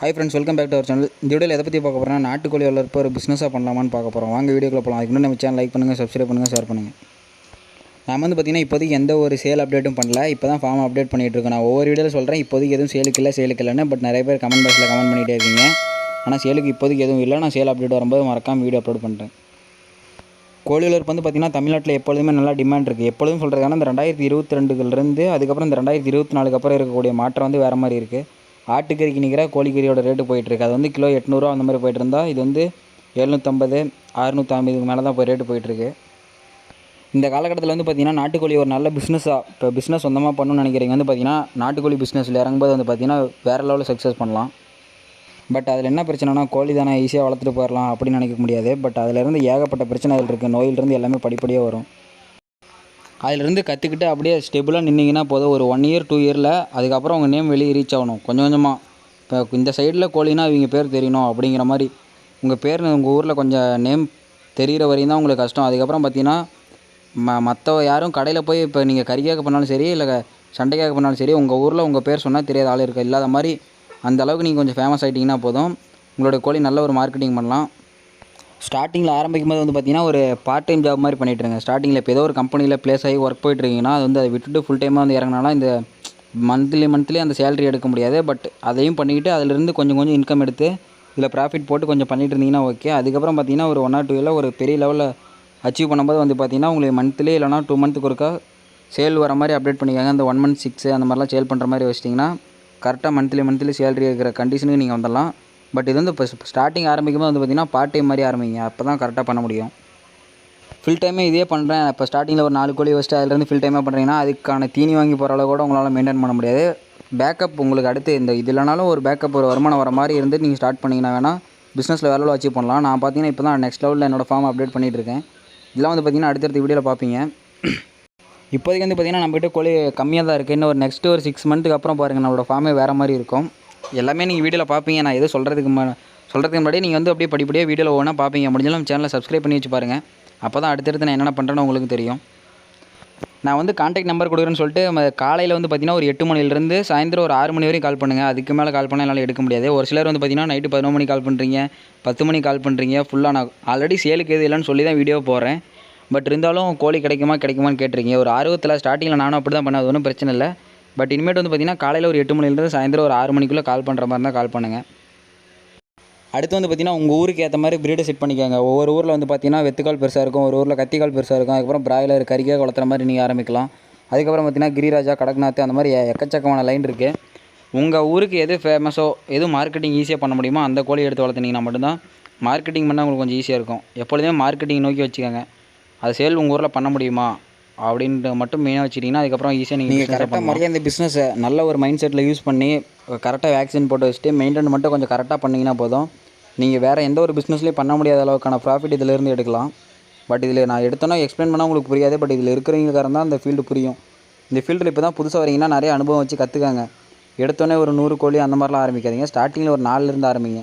Hi friends welcome back to our channel இந்த வீடியோவில் எதை பற்றி பார்க்க போகிறோம்னா நாட்டுக்கோழி வளர்ப்பு ஒரு பிஸ்னஸாக பண்ணலாமான்னு பார்க்க போகிறோம் வாங்க வீடியோக்குள்ள போகலாம் அதுக்கு முன்னாடி நம்ம சேனல் லைக் பண்ணுங்கள் சப்ஸ்கிரைப் பண்ணுங்கள் ஷேர் பண்ணுங்கள் நான் வந்து பார்த்தீங்கன்னா இப்போதைக்கு எந்த ஒரு சேல் அப்டேட்டும் பண்ணல. இப்போ தான் ஃபார்ம் அப்டேட் பண்ணிகிட்டு இருக்கேன் நான் ஒவ்வொரு வீடியோவில் சொல்கிறேன் இப்போதைக்கு எதுவும் சேலுக்கு இல்லை சேலுக்கு இல்லைன்னு. பட் நிறைய பேர் கமெண்ட் பாக்ஸில் கமெண்ட் பண்ணிகிட்டே இருக்கீங்க. ஆனால் சேலுக்கு இப்போதைக்கு எதுவும் இல்லை. நான் சேல் அப்டேட் வரும்போது மறக்காமல் வீடியோ அப்லோட் பண்ணுறேன் கோழி வளர்ப்பு வந்து பார்த்திங்கன்னா தமிழ்நாட்டில் எப்பொழுதுமே நல்லா டிமாண்ட் இருக்குது எப்பொழுதும் சொல்கிறதுக்கான இந்த ரெண்டாயிரத்தி இருபத்தி ரெண்டுலேருந்து அதுக்கப்புறம் இந்த ரெண்டாயிரத்தி இருபத்தி நாலுக்கு அப்புறம் இருக்கக்கூடிய மாற்றம் வந்து வேறு மாதிரி இருக்குது ஆட்டுக்கறிக்கு நிற்கிற கோழிக்கறியோட ரேட்டு போயிட்டுருக்கு. அது வந்து கிலோ எட்நூறுவா அந்த மாதிரி போயிட்டு இருந்தால் இது வந்து எழுநூற்றம்பது அறுநூற்றம்பதுக்கு மேலே தான் இப்போ ரேட்டு போயிட்டுருக்கு. இந்த காலகட்டத்தில் வந்து பார்த்திங்கன்னா நாட்டுக்கோழி ஒரு நல்ல பிஸ்னஸாக இப்போ பிஸ்னஸ் சொந்தமாக பண்ணணும்னு நினைக்கிறீங்க. வந்து பார்த்திங்கன்னா நாட்டுக்கோழி பிஸ்னஸில் இறங்கும்போது வந்து பார்த்திங்கன்னா வேறு லெவலில் சக்ஸஸ் பண்ணலாம். பட் அதில் என்ன பிரச்சனைனா கோழி தானே ஈஸியாக வளர்த்துட்டு போயிடலாம் அப்படின்னு நினைக்க முடியாது. பட் அதிலேருந்து ஏகப்பட்ட பிரச்சனைகள் இருக்குது நோயிலிருந்து எல்லாமே படிப்படியாக வரும். அதிலிருந்து கற்றுக்கிட்டு அப்படியே ஸ்டெபிளாக நின்றீங்கன்னா போதும். ஒரு ஒன் இயர் டூ இயரில் அதுக்கப்புறம் உங்கள் நேம் வெளியே ரீச் ஆகணும். கொஞ்சம் கொஞ்சமாக இப்போ இந்த சைடில் கோழினா இவங்க பேர் தெரியணும் அப்படிங்கிற மாதிரி உங்கள் பேர் உங்கள் ஊரில் கொஞ்சம் நேம் தெரிகிற வரையும் தான் உங்களுக்கு கஷ்டம். அதுக்கப்புறம் பார்த்தீங்கன்னா ம மற்ற யாரும் கடையில் போய் இப்போ நீங்கள் கறிக்காக பண்ணாலும் சரி இல்லை சண்டைக்காக பண்ணாலும் சரி உங்கள் ஊரில் உங்கள் பேர் சொன்னால் தெரியாத ஆள் இருக்க இல்லாத மாதிரி அந்த அளவுக்கு நீங்கள் கொஞ்சம் ஃபேமஸ் ஆகிட்டிங்கன்னா போதும். உங்களோட கோழி நல்ல ஒரு மார்க்கெட்டிங் பண்ணலாம். ஸ்டார்டிங்கில் ஆரம்பிக்கும் போது வந்து பார்த்தீங்கன்னா ஒரு பார்ட் டைம் ஜாப் மாதிரி பண்ணிட்டுருங்க ஸ்டார்டிங்கில் இப்போ ஏதோ ஒரு கம்பெனியில் ப்ளேஸ் ஆகி ஒர்க் போயிட்டுருக்கீங்கன்னா அது வந்து அதை விட்டுட்டு ஃபுல் டைமாக வந்து இறங்கினாலும் இந்த மந்த்லி மந்த்லி அந்த சேலரி எடுக்க முடியாது. பட் அதையும் பண்ணிக்கிட்டு அதிலிருந்து கொஞ்சம் கொஞ்சம் இன்கம் எடுத்து இதில் ப்ராஃபிட் போட்டு கொஞ்சம் பண்ணிட்டு இருந்தீங்கன்னா ஓகே அதுக்கப்புறம் பார்த்தீங்கன்னா ஒரு ஒன் ஆர் டூ இயரில் ஒரு பெரிய லெவலில் அச்சீவ் பண்ணும்போது வந்து பார்த்தீங்கன்னா உங்களுக்கு மந்த்லி இல்லைனா டூ மந்த்துக்கு ஒருக்கா சேல் வர மாதிரி அப்டேட் பண்ணிக்காங்க. அந்த ஒன் மந்த் சிக்ஸ் அந்த மாதிரிலாம் சேல் பண்ணுற மாதிரி வச்சிட்டிங்கன்னா கரெக்டாக மந்த்லி மந்த்லி சேலரி இருக்கிற கண்டிஷனுக்கு நீங்கள் வந்துடலாம். பட் இது வந்து இப்போ ஸ்டார்டிங் ஆரம்பிக்கும் போது வந்து பார்த்தீங்கன்னா பார்ட் டைம் மாதிரி ஆரம்பிங்க. அப்போ தான் கரெக்டாக பண்ண முடியும். ஃபில் டைமே இதே பண்ணுறேன் இப்போ ஸ்டார்டிங்கில் ஒரு நாலு கோழி வச்சுட்டு அதுலேருந்து ஃபில் டைமாக பண்ணுறீங்கன்னா அதுக்கான தீனி வாங்கி போகிற அளவு கூட உங்களால் மெயின்டைன் பண்ண முடியாது. பேக்கப் உங்களுக்கு அடுத்து இந்த இது இல்லைனாலும் ஒரு பேக்கப் ஒரு வருமானம் வர மாதிரி இருந்து நீங்கள் ஸ்டார்ட் பண்ணிங்கன்னா வேணால் பிஸ்னஸில் வேலை அச்சீவ் பண்ணலாம். நான் பார்த்தீங்கன்னா இப்போ தான் நெக்ஸ்ட் லெவலில் என்னோடய ஃபார்ம் அப்டேட் பண்ணிகிட்டு இருக்கேன். இதெல்லாம் வந்து பார்த்தீங்கன்னா அடுத்தடுத்த வீடியோவில் பார்ப்பீங்க இப்போதைக்கு வந்து பார்த்திங்கன்னா நம்மகிட்ட கோழி கம்மியாக தான் இருக்குது இன்னும் ஒரு நெக்ஸ்ட்டு ஒரு சிக்ஸ் மந்த்துக்கு அப்புறம் பாருங்கள் நம்மளோட ஃபார்மே வேறு மாதிரி இருக்கும். எல்லாமே நீங்கள் வீடியோவில் பார்ப்பீங்க நான் எதுவும் சொல்கிறதுக்கு சொல்கிறதுக்கு முன்னாடி நீங்கள் வந்து அப்படியே படிப்படியாக வீடியோவில் ஒவ்வொன்றா பார்ப்பீங்க முடிஞ்சாலும் சேனலை சப்ஸ்கிரைப் பண்ணி வச்சு பாருங்கள் அப்போ தான் அடுத்தடுத்து நான் என்னென்ன பண்ணுறேன்னு உங்களுக்கு தெரியும். நான் வந்து காண்டாக்ட் நம்பர் கொடுக்குறேன்னு சொல்லிட்டு நம்ம காலையில் வந்து பார்த்தீங்கன்னா ஒரு எட்டு மணிலேருந்து சாயந்தரம் ஒரு ஆறு மணி வரையும் கால் பண்ணுங்கள் அதுக்கு மேலே கால் பண்ணால் என்னால் எடுக்க முடியாது. ஒரு சிலர் வந்து பார்த்தீங்கன்னா நைட்டு பதினொரு மணிக்கு கால் பண்ணுறீங்க பத்து மணிக்கு கால் பண்ணுறீங்க ஃபுல்லாக நான் ஆல்ரெடி சேலுக்கு எது இல்லைன்னு சொல்லி தான் வீடியோ போகிறேன் பட் இருந்தாலும் கோழி கிடைக்குமா? கிடைக்குமான்னு கேட்டிருக்கீங்க. ஒரு ஆர்வத்தில் ஸ்டார்டிங்கில் நானும் அப்படி தான் பண்ணேன். அது ஒன்றும் பிரச்சனை இல்லை. பட் இனிமேட்டு வந்து பார்த்தீங்கன்னா காலையில் ஒரு எட்டு மணிலேருந்து சாயந்தரம் ஒரு ஆறு மணிக்குள்ளே கால் பண்ணுற மாதிரி இருந்தால் கால் பண்ணுங்கள் அடுத்து வந்து பார்த்தீங்கன்னா உங்கள் ஊருக்கு ஏற்ற மாதிரி ப்ரீடை செட் பண்ணிக்கோங்க. ஒவ்வொரு ஊரில் வந்து பார்த்தீங்கன்னா வெத்துக்கால் பெருசாக இருக்கும் ஒரு ஊரில் கத்திக்கால் பெருசாக இருக்கும் அதுக்கப்புறம் பிராய்லர் கறிக்காக வளர்த்துற மாதிரி நீங்கள் ஆரம்பிக்கலாம். அதுக்கப்புறம் பார்த்தீங்கன்னா கிரிராஜா கடக்நாத் அந்த மாதிரி எக்கச்சக்கமான லைன் இருக்குது உங்கள் ஊருக்கு எது ஃபேமஸோ எது மார்க்கெட்டிங் ஈஸியாக பண்ண முடியுமோ அந்த கோழி எடுத்து வளர்த்துனீங்கன்னா மட்டும்தான் மார்க்கெட்டிங் பண்ணால் உங்களுக்கு கொஞ்சம் ஈஸியாக இருக்கும். எப்பொழுதுமே மார்க்கெட்டிங் நோக்கி வச்சுக்கோங்க. அது சேல் உங்கள் ஊரில் பண்ண முடியுமா? அப்படின்ட்டு மட்டும் மெயினாக வச்சுட்டிங்கன்னா அதுக்கப்புறம் ஈஸியாக நீங்கள் கரெக்டாக முறையாக இந்த பிஸ்னஸை நல்ல ஒரு மைண்ட் செட்டில் யூஸ் பண்ணி கரெக்டாக வேக்சின் போட்டு வச்சுட்டு மெயின்டைன் மட்டும் கொஞ்சம் கரெக்டாக பண்ணிங்கன்னா போதும். நீங்கள் வேறு எந்த ஒரு பிஸ்னஸ்லேயும் பண்ண முடியாத அளவுக்கான ப்ராஃபிட் இதிலேருந்து எடுக்கலாம். பட் இதில் நான் எடுத்தோன்னா எக்ஸ்பிளைன் பண்ணால் உங்களுக்கு புரியாது. பட் இதில் இருக்கிறவங்களுக்காரன் தான் இந்த ஃபீல்டு புரியும். இந்த ஃபீல்டில் இப்போ தான் புதுசாக வரீங்கன்னா நிறைய அனுபவம் வச்சு கற்றுக்காங்க எடுத்தோன்னே ஒரு நூறு கோழி அந்த மாதிரிலாம் ஆரம்பிக்காதீங்க. ஸ்டார்டிங்கில் ஒரு நாலுலேருந்து ஆரம்பிங்க.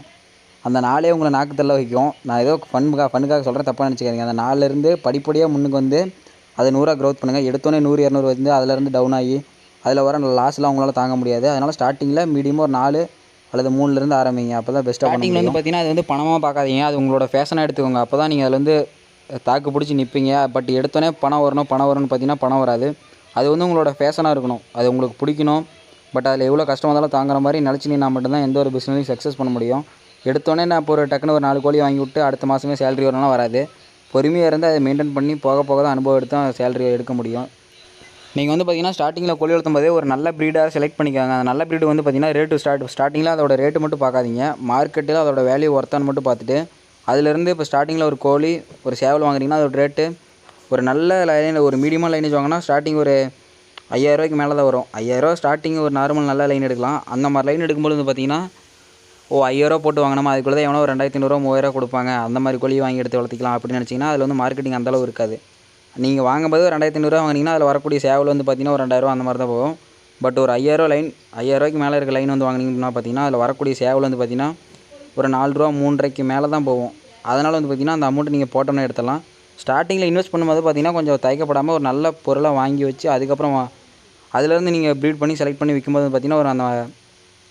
அந்த நாளே உங்களை நாக்கு தள்ள வைக்கும். நான் ஏதோ ஃபன்னுக்காக ஃபனுக்காக சொல்கிறேன் தப்பாக நினச்சிக்காதீங்க. அந்த நாலுலேருந்து படிப்படியாக முன்னுக்கு வந்து அதை நூறாக க்ரோத் பண்ணுங்கள் எடுத்தோன்னே நூறு இரநூறு வந்து அதிலேருந்து டவுன் ஆகி அதில் வர லாஸ்லாம் உங்களால் தாங்க முடியாது. அதனால் ஸ்டார்டிங்கில் மீடியமாக ஒரு நாலு அல்லது மூணுலேருந்து ஆரம்பிங்க. அப்போ தான் பெஸ்ட்டாக ஸ்டார்டிங்கில் வந்து பார்த்தீங்கன்னா அது வந்து பணமாக பார்க்காதீங்க. அது உங்களோட ஃபேஷனாக எடுத்துக்கோங்க. அப்போ தான் நீங்கள் அதில் வந்து தாக்கு பிடிச்சி நிற்பீங்க பட் எடுத்தோன்னே பணம் வரணும் பணம் வரணும்னு பார்த்தீங்கன்னா பணம் வராது. அது வந்து உங்களோட ஃபேஷனாக இருக்கணும். அது உங்களுக்கு பிடிக்கணும். பட் அதில் எவ்வளோ கஷ்டம் வந்தாலும் தாங்குற மாதிரி நினச்சினா மட்டும்தான் எந்த ஒரு பிஸ்னஸையும் சக்ஸஸ் பண்ண முடியும். எடுத்தோடனே நான் இப்போ ஒரு டக்குன்னு ஒரு நாலு கோழி வாங்கி விட்டு அடுத்த மாதமே சேலரி வரணும்னா வராது. பொறுமையாக இருந்து அதை மெயின்டைன் பண்ணி போக போக தான் அனுபவம் எடுத்து தான் சேலரி எடுக்க முடியும். நீங்கள் வந்து பார்த்தீங்கன்னா ஸ்டார்டிங்கில் கோழி வளர்த்தும் போதே ஒரு நல்ல ப்ரீடாக செலக்ட் பண்ணிக்காங்க. அந்த நல்ல ப்ரீடு வந்து பார்த்தீங்கன்னா ரேட்டு ஸ்டார்ட் ஸ்டார்டிங்கில் அதோட ரேட்டு மட்டும் பார்க்காதீங்க. மார்க்கெட்டில் அதோட வேல்யூ ஒர்த்தான்னு மட்டும் பார்த்துட்டு அதுலேருந்து இப்போ ஸ்டார்டிங்கில் ஒரு கோழி ஒரு சேவல் வாங்குறீங்கன்னா அதோட ரேட்டு ஒரு நல்ல லைனில் ஒரு மீடியமாக லைனேஜ் வாங்கினா ஸ்டார்டிங் ஒரு ஐயாயிரரூவாய்க்கு மேலே தான் வரும். ஐயாயிரரூவா ஸ்டார்டிங் ஒரு நார்மல் நல்ல லைன் எடுக்கலாம். அந்த மாதிரி லைன் எடுக்கும்போது வந்து பார்த்தீங்கன்னா ஓ ஐயாயிரம் போட்டு வாங்கினோமா? அதுக்குள்ளே எவ்வளோ எவனோ ஒரு ரெண்டாயிரத்தி ஐநூறுரூவா மூவாயிரம் கொடுப்பாங்க. அந்த மாதிரி கோழி வாங்கி எடுத்து வளர்த்திக்கலாம் அப்படின்னு நினச்சிங்கன்னா அதில் வந்து மார்க்கெட்டிங் அந்தளவு இருக்காது. நீங்கள் வாங்கும்போது ஒரு ரெண்டாயிரத்தி ஐநூறுரூவா வாங்கினீங்கன்னா அதில் வரக்கூடிய சேவல் வந்து பார்த்தீங்கன்னா ஒரு ரெண்டாயிரூவா அந்த மாதிரி தான் போகும். பட் ஒரு ஐயாயிரூவா லைன் ஐயாயிரரூவாய்க்கு மேலே இருக்க லைன் வந்து வாங்கினீங்கன்னா பார்த்தீங்கன்னா அதில் வரக்கூடிய சேவல் வந்து பார்த்தீங்கன்னா ஒரு நாலு ரூபா மூன்றரைக்கு மேலே தான் போகும். அதனால் வந்து பார்த்தீங்கன்னா அந்த அமௌண்ட்டு நீங்கள் போட்டோம்னா எடுத்துடலாம். ஸ்டார்டிங்கில் இன்வெஸ்ட் பண்ணும்போது பார்த்தீங்கன்னா கொஞ்சம் தயக்கப்படாமல் ஒரு நல்ல பொருளாக வாங்கி வச்சு அதுக்கப்புறம் அதுலேருந்து நீங்கள் ப்ரீட் பண்ணி செலக்ட் பண்ணி விற்கும்போது பார்த்தீங்கன்னா ஒரு அந்த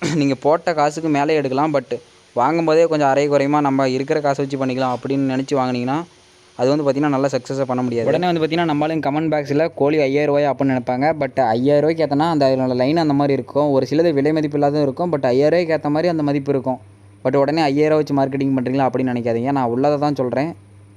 நீங்கள் போட்ட காசுக்கு மேலே எடுக்கலாம் பட் வாங்கும்போதே கொஞ்சம் அரை குறையுமா? நம்ம இருக்கிற காசை வச்சு பண்ணிக்கலாம் அப்படின்னு நினச்சி வாங்கினீங்கன்னா அது வந்து பார்த்திங்கன்னா நல்லா சக்ஸஸாக பண்ண முடியாது. உடனே வந்து பார்த்திங்கன்னா நம்மளும் கமெண்ட் பாக்ஸில் கோழி ஐயாயிரம் ரூபாய் அப்படின்னு நினைப்பாங்க. பட் ஐயாயிரம் ரூபாய்க்கு ஏற்றனா அந்த அதனோட லைன் அந்த மாதிரி இருக்கும். ஒரு சிலது விலை மதிப்பு இல்லாத இருக்கும். பட் ஐயாயிரம் ரூபாய்க்கு ஏற்ற மாதிரி அந்த மதிப்பு இருக்கும். பட் உடனே ஐயாயிரம் வச்சு மார்க்கெட்டிங் பண்ணுறீங்களா அப்படின்னு நினைக்காதீங்க. நான் உள்ளதை தான் சொல்கிறேன்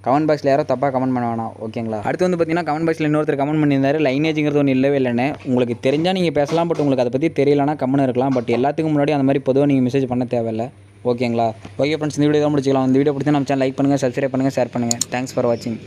கமெண்ட் பாக்ஸில் யாரோ தப்பாக கமெண்ட் பண்ண வேணாம் ஓகேங்களா அடுத்து வந்து பார்த்தீங்கன்னா கமெண்ட் பாக்ஸில் இன்னொருத்தர் கமெண்ட் பண்ணியிருந்தாரு. லைனேஜுங்கிறது ஒன்று இல்லவே இல்லைன்னு உங்களுக்கு தெரிஞ்சால் நீங்கள் பேசலாம் பட் உங்களுக்கு அதை பற்றி தெரியலனா கமெண்ட் இருக்கலாம். பட் எல்லாத்துக்கும் முன்னாடி அந்த மாதிரி பொதுவாக நீங்கள் மெசேஜ் பண்ண தேவையில்ல. ஓகேங்களா ஓகே ஃப்ரெண்ட்ஸ் இந்த வீடியோ தான் முடிச்சிக்கலாம். இந்த வீடியோ பிடிச்சா நம்ம சேனல் லைக் பண்ணுங்கள் சப்ஸ்கிரைப் பண்ணுங்கள் ஷேர் பண்ணுங்கள் தேங்க்ஸ் ஃபார் வாட்சிங்